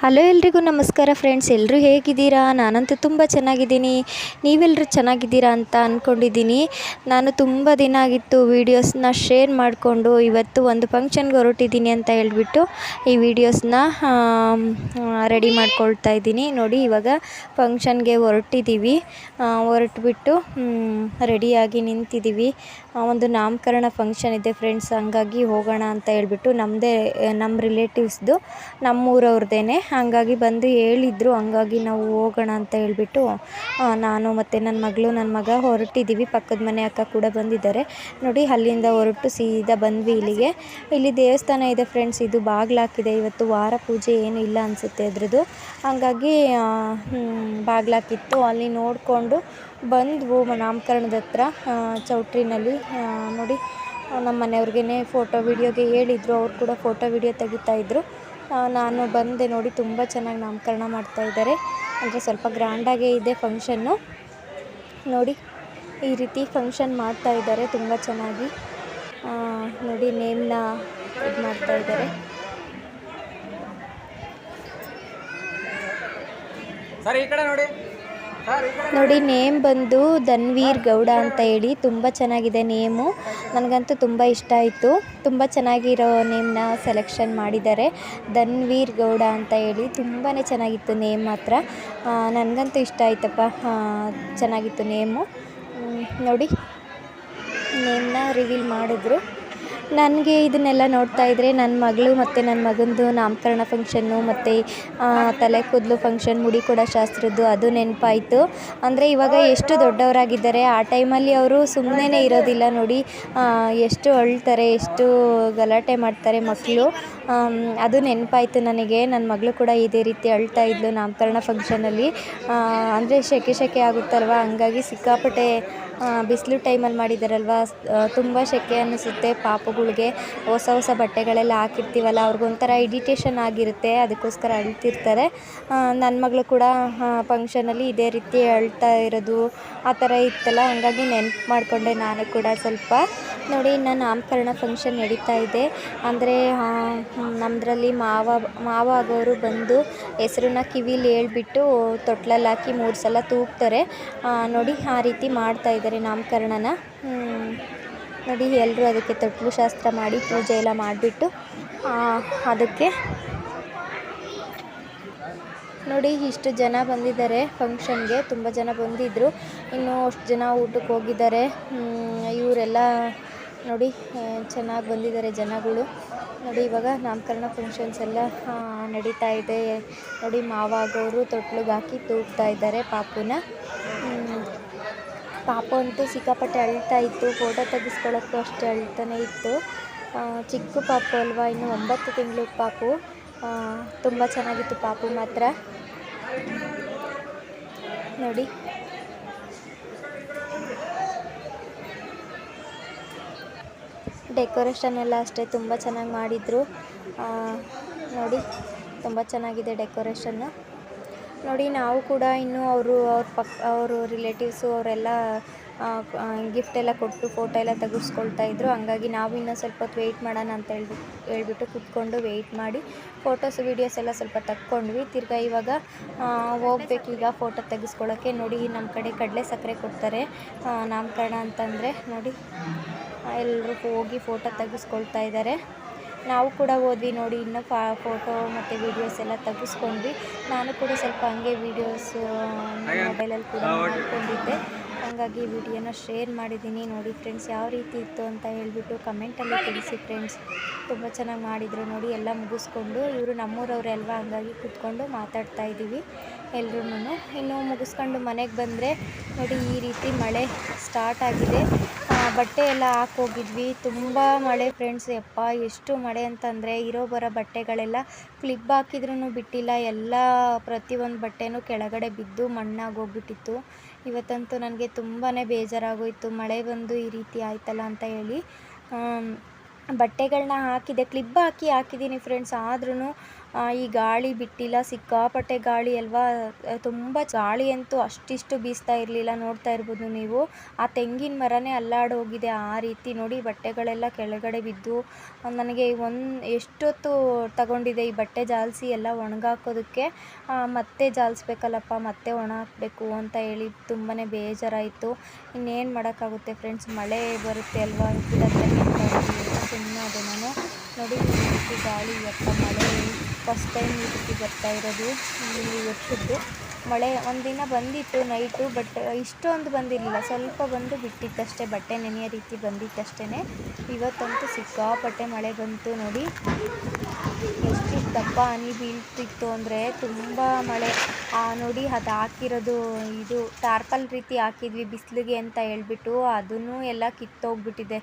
Hello ಎಲ್ರಿಗೂ ನಮಸ್ಕಾರ friends ಎಲ್ಲರೂ ಹೇಗಿದ್ದೀರಾ? ನಾನಂತೂ ತುಂಬ ಚೆನ್ನಾಗಿದ್ದೀನಿ. ನೀವೆಲ್ಲರೂ ಚೆನ್ನಾಗಿದ್ದೀರಾ ಅಂತ ಅಂದ್ಕೊಂಡಿದ್ದೀನಿ ನಾನು ತುಂಬ ದಿನ ಆಗಿತ್ತು ವೀಡಿಯೋಸ್ನ ಶೇರ್ ಮಾಡಿಕೊಂಡು, ಇವತ್ತು ಒಂದು ಫಂಕ್ಷನ್ಗೆ ಹೊರಟಿದ್ದೀನಿ ಅಂತ ಹೇಳಿಬಿಟ್ಟು ಈ ವೀಡಿಯೋಸ್ನ ರೆಡಿ ಮಾಡ್ಕೊಳ್ತಾ ಇದ್ದೀನಿ. ನೋಡಿ, ಇವಾಗ ಫಂಕ್ಷನ್ಗೆ ಹೊರಟಿದ್ದೀವಿ. ಹೊರಟ್ಬಿಟ್ಟು ರೆಡಿಯಾಗಿ ನಿಂತಿದ್ದೀವಿ. ಒಂದು ನಾಮಕರಣ ಫಂಕ್ಷನ್ ಇದೆ ಫ್ರೆಂಡ್ಸ್ ಹಂಗಾಗಿ ಹೋಗೋಣ ಅಂತ ಹೇಳ್ಬಿಟ್ಟು ನಮ್ಮದೇ ನಮ್ಮ ರಿಲೇಟಿವ್ಸ್ದು ನಮ್ಮೂರವ್ರದ್ದೇನೆ ಹಾಗಾಗಿ ಬಂದು ಹೇಳಿದ್ರು, ಹಂಗಾಗಿ ನಾವು ಹೋಗೋಣ ಅಂತ ಹೇಳ್ಬಿಟ್ಟು ನಾನು ಮತ್ತು ನನ್ನ ಮಗಳು ನನ್ನ ಮಗ ಹೊರಟಿದ್ದೀವಿ ಪಕ್ಕದ ಮನೆ ಅಕ್ಕ ಕೂಡ ಬಂದಿದ್ದಾರೆ. ನೋಡಿ, ಅಲ್ಲಿಂದ ಹೊರಟು ಸೀದಾ ಬಂದ್ವಿ ಇಲ್ಲಿಗೆ. ಇಲ್ಲಿ ದೇವಸ್ಥಾನ ಇದೆ ಫ್ರೆಂಡ್ಸ್ ಇದು ಬಾಗ್ಲಾಕಿದೆ ಇವತ್ತು ವಾರ ಪೂಜೆ ಏನು ಇಲ್ಲ ಅನಿಸುತ್ತೆ ಅದ್ರದ್ದು. ಹಾಗಾಗಿ ಬಾಗಿಲಾಕಿತ್ತು ಅಲ್ಲಿ ನೋಡಿಕೊಂಡು ಬಂದ್ವು ನಾಮಕರಣದ ಹತ್ರ ಚೌಟ್ರಿನಲ್ಲಿ. ನೋಡಿ, ನಮ್ಮ ಮನೆಯವ್ರಿಗೇ ಫೋಟೋ, ವೀಡಿಯೋಗೆ ಹೇಳಿದ್ರು. ಅವ್ರು ಕೂಡ ಫೋಟೋ, ವೀಡಿಯೋ ತೆಗಿತಾ ಇದ್ರು. ನಾನು ಬಂದೆ ನೋಡಿ, ತುಂಬ ಚೆನ್ನಾಗಿ ನಾಮಕರಣ ಮಾಡ್ತಾಯಿದ್ದಾರೆ ಅಂದರೆ ಸ್ವಲ್ಪ ಗ್ರ್ಯಾಂಡಾಗೇ ಇದೆ ಫಂಕ್ಷನ್ನು. ನೋಡಿ, ಈ ರೀತಿ ಫಂಕ್ಷನ್ ಮಾಡ್ತಾಯಿದ್ದಾರೆ ತುಂಬ ಚೆನ್ನಾಗಿ. ನೋಡಿ, ನೇಮ್ನ ಇದು ಮಾಡ್ತಾ ಇದ್ದಾರೆ. ಸರ್, ಈ ಕಡೆ ನೋಡಿ. ನೋಡಿ, ನೇಮ್ ಬಂದು ಧನ್ವೀರ್ ಗೌಡ ಅಂತ ಹೇಳಿ ತುಂಬ ಚೆನ್ನಾಗಿದೆ ನೇಮು. ನನಗಂತೂ ತುಂಬ ಇಷ್ಟ ಆಯಿತು. ತುಂಬ ಚೆನ್ನಾಗಿರೋ ನೇಮ್ನ ಸೆಲೆಕ್ಷನ್ ಮಾಡಿದ್ದಾರೆ. ಧನ್ವೀರ್ ಗೌಡ ಅಂತ ಹೇಳಿ ತುಂಬಾ ಚೆನ್ನಾಗಿತ್ತು ನೇಮ್ ಮಾತ್ರ. ನನಗಂತೂ ಇಷ್ಟ ಆಯ್ತಪ್ಪ. ಚೆನ್ನಾಗಿತ್ತು ನೇಮು. ನೋಡಿ, ನೇಮ್ನ ರಿವೀಲ್ ಮಾಡಿದ್ರು. ನನಗೆ ಇದನ್ನೆಲ್ಲ ನೋಡ್ತಾ ಇದ್ದರೆ ನನ್ನ ಮಗಳು ಮತ್ತು ನನ್ನ ಮಗಂದು ನಾಮಕರಣ ಫಂಕ್ಷನ್ನು ಮತ್ತು ತಲೆ ಕೂದಲು ಫಂಕ್ಷನ್, ಮುಡಿ ಕೊಡೋ ಶಾಸ್ತ್ರದ್ದು ಅದು ನೆನಪಾಯಿತು. ಅಂದರೆ ಇವಾಗ ಎಷ್ಟು ದೊಡ್ಡವರಾಗಿದ್ದಾರೆ, ಆ ಟೈಮಲ್ಲಿ ಅವರು ಸುಮ್ಮನೆ ಇರೋದಿಲ್ಲ ನೋಡಿ. ಎಷ್ಟು ಅಳ್ತಾರೆ, ಎಷ್ಟು ಗಲಾಟೆ ಮಾಡ್ತಾರೆ ಮಕ್ಕಳು ಅದು ನೆನಪಾಯಿತು ನನಗೆ. ನನ್ನ ಮಗಳು ಕೂಡ ಇದೇ ರೀತಿ ಅಳ್ತಾ ಇದ್ಲು ನಾಮಕರಣ ಫಂಕ್ಷನಲ್ಲಿ. ಅಂದರೆ ಸೆಕೆ ಶೆಕೆ ಆಗುತ್ತಲ್ವ? ಹಂಗಾಗಿ ಸಿಕ್ಕಾಪಟ್ಟೆ ಬಿಸಿಲು ಟೈಮಲ್ಲಿ ಮಾಡಿದ್ದಾರಲ್ವ ತುಂಬ ಸೆಕೆ ಅನ್ನಿಸುತ್ತೆ ಪಾಪುಗಳಿಗೆ. ಹೊಸ ಹೊಸ ಬಟ್ಟೆಗಳೆಲ್ಲ ಹಾಕಿರ್ತೀವಲ್ಲ ಅವ್ರಿಗೊಂಥರ ಇಡಿಟೇಷನ್ ಆಗಿರುತ್ತೆ, ಅದಕ್ಕೋಸ್ಕರ ಅಳ್ತಿರ್ತಾರೆ. ನನ್ನ ಮಗಳು ಕೂಡ ಫಂಕ್ಷನಲ್ಲಿ ಇದೇ ರೀತಿ ಅಳ್ತಾ ಇರೋದು, ಆ ಥರ ಇತ್ತಲ್ಲ, ಹಾಗಾಗಿ ನೆನಪು ಮಾಡಿಕೊಂಡೆ ನಾನು ಕೂಡ ಸ್ವಲ್ಪ. ನೋಡಿ, ಇನ್ನು ನಾಮಕರಣ ಫಂಕ್ಷನ್ ನಡೀತಾ ಇದೆ. ಅಂದರೆ ನಮ್ಮದ್ರಲ್ಲಿ ಮಾವ ಮಾವ ಆಗೋರು ಬಂದು ಹೆಸರನ್ನ ಕಿವಿಲಿ ಹೇಳ್ಬಿಟ್ಟು ತೊಟ್ಲಲ್ಲಿ ಹಾಕಿ ಮೂರು ಸಲ ತೂಗ್ತಾರೆ. ನೋಡಿ, ಆ ರೀತಿ ಮಾಡ್ತಾ ಇದ್ದಾರೆ ನಾಮಕರಣನ ನೋಡಿ ಎಲ್ಲರೂ ಅದಕ್ಕೆ ತೊಟ್ಲು ಶಾಸ್ತ್ರ ಮಾಡಿ ಪೂಜೆ ಎಲ್ಲ ಮಾಡಿಬಿಟ್ಟು ಅದಕ್ಕೆ ನೋಡಿ ಇಷ್ಟು ಜನ ಬಂದಿದ್ದಾರೆ ಫಂಕ್ಷನ್ಗೆ, ತುಂಬ ಜನ ಬಂದಿದ್ದರು ಇನ್ನು ಅಷ್ಟು ಜನ ಊಟಕ್ಕೆ ಹೋಗಿದ್ದಾರೆ. ಇವರೆಲ್ಲ ನೋಡಿ ಚೆನ್ನಾಗಿ ಬಂದಿದ್ದಾರೆ ಜನಗಳು. ನೋಡಿ ಇವಾಗ ನಾಮಕರಣ ಫಂಕ್ಷನ್ಸ್ ಎಲ್ಲ ನಡೀತಾ ಇದೆ. ನೋಡಿ ಮಾವಾಗೋರು ತೊಟ್ಲಿಗೆ ಹಾಕಿ ತೂಗ್ತಾ ಇದ್ದಾರೆ ಪಾಪುನ. ಪಾಪು ಅಂತೂ ಸಿಕ್ಕಾಪಟ್ಟೆ ಅಳ್ತಾ ಇತ್ತು ಫೋಟೋ ತೆಗೆಸ್ಕೊಳ್ಳೋಕ್ಕೂ ಅಷ್ಟೇ ಅಳ್ತಾನೆ ಇತ್ತು. ಚಿಕ್ಕ ಪಾಪು ಅಲ್ವಾ, ಇನ್ನು ಒಂಬತ್ತು ತಿಂಗಳು ಪಾಪು. ತುಂಬ ಚೆನ್ನಾಗಿತ್ತು ಪಾಪು ಮಾತ್ರ. ನೋಡಿ. ಡೆಕೋರೇಷನ್ ಎಲ್ಲ ಅಷ್ಟೇ ತುಂಬ ಚೆನ್ನಾಗಿ ಮಾಡಿದರು. ನೋಡಿ, ತುಂಬ ಚೆನ್ನಾಗಿದೆ ಡೆಕೋರೇಷನ್ನು ನೋಡಿ ನಾವು ಕೂಡ ಇನ್ನೂ ಅವರು, ಅವ್ರ ಪಕ್, ಅವರು ರಿಲೇಟಿವ್ಸು ಅವರೆಲ್ಲ ಗಿಫ್ಟ್ ಎಲ್ಲ ಕೊಟ್ಟು ಫೋಟೋ ಎಲ್ಲ ತೆಗೆಸ್ಕೊಳ್ತಾ ಇದ್ರು. ಹಂಗಾಗಿ ನಾವು ಇನ್ನೂ ಸ್ವಲ್ಪ ಹೊತ್ತು ವೆಯ್ಟ್ ಮಾಡೋಣ ಅಂತ ಹೇಳ್ಬಿಟ್ಟು ಹೇಳ್ಬಿಟ್ಟು ಕೂತ್ಕೊಂಡು ವೆಯ್ಟ್ ಮಾಡಿ ಫೋಟೋಸ್ ವೀಡಿಯೋಸ್ ಎಲ್ಲ ಸ್ವಲ್ಪ ತಕ್ಕೊಂಡ್ವಿ. ತಿರ್ಗಾ ಇವಾಗ ಹೋಗ್ಬೇಕು ಈಗ ಫೋಟೋ ತೆಗೆಸ್ಕೊಳ್ಳೋಕ್ಕೆ ನೋಡಿ ನಮ್ಮ ಕಡೆ ಕಡಲೆ ಸಕ್ಕರೆ ಕೊಡ್ತಾರೆ. ನಾಮಕರಣ ಅಂತಂದರೆ ನೋಡಿ ಎಲ್ಲರೂ ಹೋಗಿ ಫೋಟೋ ತೆಗೆಸ್ಕೊಳ್ತಾ ಇದ್ದಾರೆ ನಾವು ಕೂಡ ಹೋದ್ವಿ ನೋಡಿ, ಇನ್ನೂ ಫಾ ಫೋಟೋ ಮತ್ತು ವೀಡಿಯೋಸ್ ಎಲ್ಲ ತೆಗೆಸ್ಕೊಂಡ್ವಿ. ನಾನು ಕೂಡ ಸ್ವಲ್ಪ ಹಂಗೆ ವೀಡಿಯೋಸ್ ಮೊಬೈಲಲ್ಲಿ ಕೂಡ ಮಾಡ್ಕೊಂಡಿದ್ದೆ. ಹಾಗಾಗಿ ವಿಡಿಯೋನ ಶೇರ್ ಮಾಡಿದ್ದೀನಿ ನೋಡಿ ಫ್ರೆಂಡ್ಸ್ ಯಾವ ರೀತಿ ಇತ್ತು ಅಂತ ಹೇಳಿಬಿಟ್ಟು ಕಮೆಂಟಲ್ಲಿ ತಿಳಿಸಿ ಫ್ರೆಂಡ್ಸ್ ತುಂಬ ಚೆನ್ನಾಗಿ ಮಾಡಿದರು ನೋಡಿ, ಎಲ್ಲ ಮುಗಿಸ್ಕೊಂಡು ಇವರು ನಮ್ಮೂರವ್ರೆ ಅಲ್ವಾ, ಹಂಗಾಗಿ ಕೂತ್ಕೊಂಡು ಮಾತಾಡ್ತಾ ಇದ್ದೀವಿ ಎಲ್ರೂ ಇನ್ನು ಮುಗಿಸ್ಕೊಂಡು ಮನೆಗೆ ಬಂದರೆ ನೋಡಿ ಈ ರೀತಿ ಮಳೆ ಸ್ಟಾರ್ಟ್ ಆಗಿದೆ. ಬಟ್ಟೆ ಎಲ್ಲ ಹಾಕೋಗಿದ್ವಿ ತುಂಬ ಮಳೆ ಫ್ರೆಂಡ್ಸ್ ಯಪ್ಪ, ಎಷ್ಟು ಮಳೆ ಅಂತಂದರೆ ಇರೋ ಬರೋ ಬಟ್ಟೆಗಳೆಲ್ಲ ಕ್ಲಿಪ್ ಹಾಕಿದ್ರೂ ಬಿಟ್ಟಿಲ್ಲ. ಎಲ್ಲ ಪ್ರತಿಯೊಂದು ಬಟ್ಟೆನೂ ಕೆಳಗಡೆ ಬಿದ್ದು ಮಣ್ಣಾಗೋಗ್ಬಿಟ್ಟಿತ್ತು ಇವತ್ತಂತೂ ನನಗೆ ತುಂಬಾ ಬೇಜಾರಾಗೋಯಿತು. ಮಳೆ ಬಂದು ಈ ರೀತಿ ಆಯ್ತಲ್ಲ ಅಂತ ಹೇಳಿ. ಬಟ್ಟೆಗಳನ್ನ ಹಾಕಿದೆ. ಕ್ಲಿಪ್ ಹಾಕಿ ಹಾಕಿದ್ದೀನಿ ಫ್ರೆಂಡ್ಸ್ ಆದ್ರೂ ಈ ಗಾಳಿ ಬಿಟ್ಟಿಲ್ಲ, ಸಿಕ್ಕಾಪಟ್ಟೆ ಗಾಳಿ ಅಲ್ವಾ? ತುಂಬ ಗಾಳಿ ಅಂತೂ ಅಷ್ಟಿಷ್ಟು ಬೀಸ್ತಾ ಇರಲಿಲ್ಲ, ನೋಡ್ತಾ ಇರ್ಬೋದು ನೀವು. ಆ ತೆಂಗಿನ ಮರನೇ ಅಲ್ಲಾಡೋಗಿದೆ ಆ ರೀತಿ. ನೋಡಿ, ಬಟ್ಟೆಗಳೆಲ್ಲ ಕೆಳಗಡೆ ಬಿದ್ದು ನನಗೆ ಒಂದು, ಎಷ್ಟೊತ್ತು ತಗೊಂಡಿದೆ ಈ ಬಟ್ಟೆ ಜಾಲಿಸಿ ಎಲ್ಲ ಒಣಗಾಕೋದಕ್ಕೆ. ಮತ್ತೆ ಜಾಲಿಸ್ಬೇಕಲ್ಲಪ್ಪ, ಮತ್ತೆ ಒಣ ಹಾಕಬೇಕು ಅಂತ ಹೇಳಿ ತುಂಬಾ ಬೇಜಾರಾಯಿತು. ಇನ್ನೇನು ಮಾಡೋಕ್ಕಾಗುತ್ತೆ ಫ್ರೆಂಡ್ಸ್? ಮಳೆ ಬರುತ್ತೆ ಅಲ್ವಾ? ಸುಮ್ಮನೆ ನಾನು. ನೋಡಿ ಗಾಳಿ ಇವತ್ತು ಮಳೆ ಫಸ್ಟ್ ಟೈಮ್ ರೀತಿ ಬರ್ತಾ ಇರೋದು, ಇಲ್ಲಿ ವರ್ಷದ್ದು. ಮಳೆ ಒಂದಿನ ಬಂದಿತ್ತು ನೈಟು, ಬಟ್ ಇಷ್ಟೊಂದು ಬಂದಿರಲಿಲ್ಲ. ಸ್ವಲ್ಪ ಬಂದು ಬಿಟ್ಟಿತ್ತಷ್ಟೇ, ಬಟ್ಟೆ ನೆನೆಯೋ ರೀತಿ ಬಂದಿತ್ತಷ್ಟೇ ಇವತ್ತಂತೂ ಸಿಕ್ಕಾಪಟ್ಟೆ ಮಳೆ ಬಂತು ನೋಡಿ. ದಪ್ಪ ಹನಿ ಬೀಳ್ತಿತ್ತು ಅಂದರೆ ತುಂಬ ಮಳೆ. ನೋಡಿ ಅದು ಹಾಕಿರೋದು ಇದು ಟಾರ್ಪಲ್ ರೀತಿ ಹಾಕಿದ್ವಿ ಬಿಸಿಲಿಗೆ ಅಂತ ಹೇಳ್ಬಿಟ್ಟು ಅದನ್ನು ಎಲ್ಲ ಕಿತ್ತೋಗ್ಬಿಟ್ಟಿದೆ.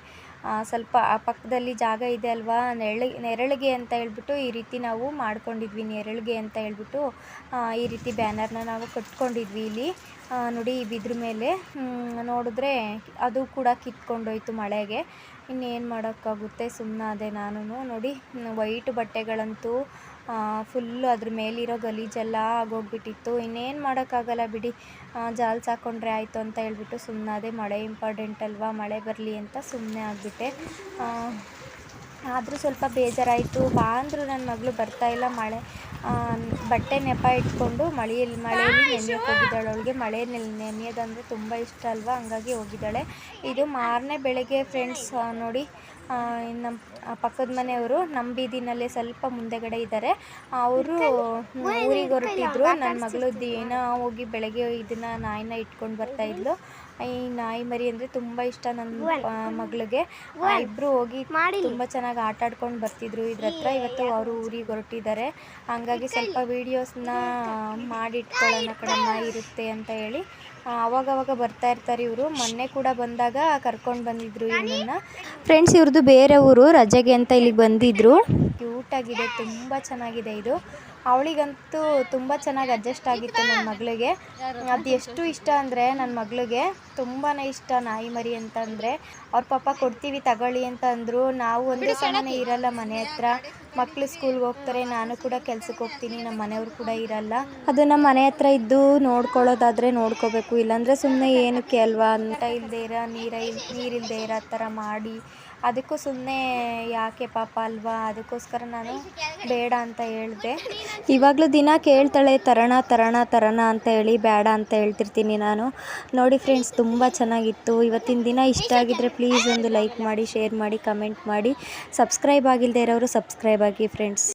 ಸ್ವಲ್ಪ ಆ ಪಕ್ಕದಲ್ಲಿ ಜಾಗ ಇದೆ ಅಲ್ವಾ, ನೆರಳಿ, ನೆರಳಿಗೆ ಅಂತ ಹೇಳ್ಬಿಟ್ಟು ಈ ರೀತಿ ನಾವು ಮಾಡ್ಕೊಂಡಿದ್ವಿ. ನೆರಳಿಗೆ ಅಂತ ಹೇಳ್ಬಿಟ್ಟು ಈ ರೀತಿ ಬ್ಯಾನರ್ನ ನಾವು ಕಟ್ಕೊಂಡಿದ್ವಿ ಇಲ್ಲಿ. ನೋಡಿ ಬಿದ್ರ ಮೇಲೆ. ನೋಡಿದ್ರೆ ಅದು ಕೂಡ ಕಿತ್ಕೊಂಡೋಯ್ತು ಮಳೆಗೆ. ಇನ್ನೇನು ಮಾಡೋಕ್ಕಾಗುತ್ತೆ? ಸುಮ್ಮನೆ ಅದೇ ನಾನು ನೋಡಿ ವೈಟ್ ಬಟ್ಟೆಗಳಂತೂ ಫುಲ್ಲು ಅದ್ರ ಮೇಲಿರೋ ಗಲೀಜೆಲ್ಲ ಆಗೋಗ್ಬಿಟ್ಟಿತ್ತು. ಇನ್ನೇನು ಮಾಡೋಕ್ಕಾಗಲ್ಲ ಬಿಡಿ. ಜಾಲ್ಸ್ ಹಾಕ್ಕೊಂಡ್ರೆ ಆಯಿತು ಅಂತ ಹೇಳ್ಬಿಟ್ಟು ಸುಮ್ಮನೆ ಅದೇ ಮಳೆ ಇಂಪಾರ್ಟೆಂಟ್ ಅಲ್ವಾ? ಮಳೆ ಬರಲಿ ಅಂತ ಸುಮ್ಮನೆ ಆಗಿಬಿಟ್ಟೆ. ಆದರೂ ಸ್ವಲ್ಪ ಬೇಜಾರಾಯಿತು. ಬಾ ಅಂದರು ನನ್ನ ಮಗಳು ಬರ್ತಾಯಿಲ್ಲ ಮಳೆ ಬಟ್ಟೆ ನೆಪ ಇಟ್ಕೊಂಡು ಮಳೆಯಲ್ಲಿ ಮಳೆಯಲ್ಲಿ ನೆನೆಯೋಕೆ ಹೋಗಿದ್ದಾಳೆ. ಅವಳಿಗೆ ಮಳೆಯಲ್ಲಿ ನೆನೆಯೋದಂದರೆ ತುಂಬ ಇಷ್ಟ ಅಲ್ವಾ? ಹಂಗಾಗಿ ಹೋಗಿದ್ದಾಳೆ. ಇದು ಮಾರನೇ ಬೆಳಗ್ಗೆ ಫ್ರೆಂಡ್ಸ್ ನೋಡಿ ನಮ್ಮ ಪಕ್ಕದ ಮನೆಯವರು ನಮ್ಮ ಬೀದಿನಲ್ಲೇ ಸ್ವಲ್ಪ ಮುಂದೆಗಡೆ ಇದ್ದಾರೆ. ಅವರು ಊರಿಗೆ ಹೊರಟಿದ್ರು. ನನ್ನ ಮಗಳು ದಿನ ಹೋಗಿ ಬೆಳಗ್ಗೆ ಇದನ್ನು ನಾಯಿನ ಇಟ್ಕೊಂಡು ಬರ್ತಾ ಇದ್ಲು. ಈ ನಾಯಿ ಮರಿ ಅಂದರೆ ತುಂಬ ಇಷ್ಟ ನನ್ನ ಮಗಳಿಗೆ. ಇಬ್ಬರು ಹೋಗಿ ತುಂಬ ಚೆನ್ನಾಗಿ ಆಟ ಆಡ್ಕೊಂಡು ಬರ್ತಿದ್ರು ಇದ್ರ ಹತ್ರ. ಇವತ್ತು ಅವರು ಊರಿಗೆ ಹೊರಟಿದ್ದಾರೆ. ಹಂಗಾಗಿ ಸ್ವಲ್ಪ ವೀಡಿಯೋಸ್ನ ಮಾಡಿಟ್ಕೊಳ್ಳೋಣ ಕಡಮ್ಮ ಇರುತ್ತೆ ಅಂತ ಹೇಳಿ. ಅವಾಗವಾಗ ಬರ್ತಾ ಇರ್ತಾರೆ ಇವರು. ಮೊನ್ನೆ ಕೂಡ ಬಂದಾಗ ಕರ್ಕೊಂಡು ಬಂದಿದ್ರು ಇವನ್ನ ಫ್ರೆಂಡ್ಸ್ ಇವ್ರದ್ದು ಬೇರೆ ಊರು ರಜೆಗೆ ಅಂತ ಇಲ್ಲಿಗೆ ಬಂದಿದ್ರು. ಕ್ಯೂಟಾಗಿದೆ ತುಂಬ ಚೆನ್ನಾಗಿದೆ ಇದು. ಅವಳಿಗಂತೂ ತುಂಬ ಚೆನ್ನಾಗಿ ಅಡ್ಜಸ್ಟ್ ಆಗಿತ್ತು ನನ್ನ ಮಗಳಿಗೆ. ಅದು ಎಷ್ಟು ಇಷ್ಟ ಅಂದರೆ ನನ್ನ ಮಗಳಿಗೆ ತುಂಬಾ ಇಷ್ಟ ನಾಯಿ ಮರಿ ಅಂತಂದರೆ ಅವ್ರ ಪಾಪ ಕೊಡ್ತೀವಿ ತಗೊಳ್ಳಿ ಅಂತ ಅಂದರು. ನಾವು ಒಂದೇ ಸಮನೆ ಇರಲ್ಲ ಮನೆ ಹತ್ರ. ಮಕ್ಕಳು ಸ್ಕೂಲ್ಗೆ ಹೋಗ್ತಾರೆ, ನಾನು ಕೂಡ ಕೆಲ್ಸಕ್ಕೆ ಹೋಗ್ತೀನಿ ನಮ್ಮ ಮನೆಯವ್ರು ಕೂಡ ಇರಲ್ಲ. ಅದು ನಮ್ಮ ಮನೆ ಹತ್ರ ಇದ್ದು ನೋಡ್ಕೊಳ್ಳೋದಾದರೆ ನೋಡ್ಕೋಬೇಕು. ಇಲ್ಲಾಂದರೆ ಸುಮ್ಮನೆ ಏನಕ್ಕೆ ಅಲ್ವಾ? ಅಂತ ಇಲ್ಲದೆ ಇರೋ, ನೀರ ನೀರಿಲ್ಲದೆ ಇರೋ ಥರ ಮಾಡಿ. ಅದಕ್ಕೂ ಸುಮ್ಮನೆ ಯಾಕೆ ಪಾಪ ಅಲ್ವಾ? ಅದಕ್ಕೋಸ್ಕರ ನಾನು ಬೇಡ ಅಂತ ಹೇಳಿದೆ. ಇವಾಗಲೂ ದಿನ ಕೇಳ್ತಾಳೆ, ತರೋಣ ತರೋಣ ತರೋಣ ಅಂತ ಹೇಳಿ ಬೇಡ ಅಂತ ಹೇಳ್ತಿರ್ತೀನಿ ನಾನು. ನೋಡಿ ಫ್ರೆಂಡ್ಸ್ ತುಂಬ ಚೆನ್ನಾಗಿತ್ತು. ಇವತ್ತಿನ ದಿನ ಇಷ್ಟ ಆಗಿದ್ದರೆ ಪ್ಲೀಸ್ ಒಂದು ಲೈಕ್ ಮಾಡಿ ಶೇರ್ ಮಾಡಿ ಕಮೆಂಟ್ ಮಾಡಿ. ಸಬ್ಸ್ಕ್ರೈಬ್ ಆಗಿಲ್ಲದೆ ಇರೋರು ಸಬ್ಸ್ಕ್ರೈಬ್ ಆಗಿ ಫ್ರೆಂಡ್ಸ್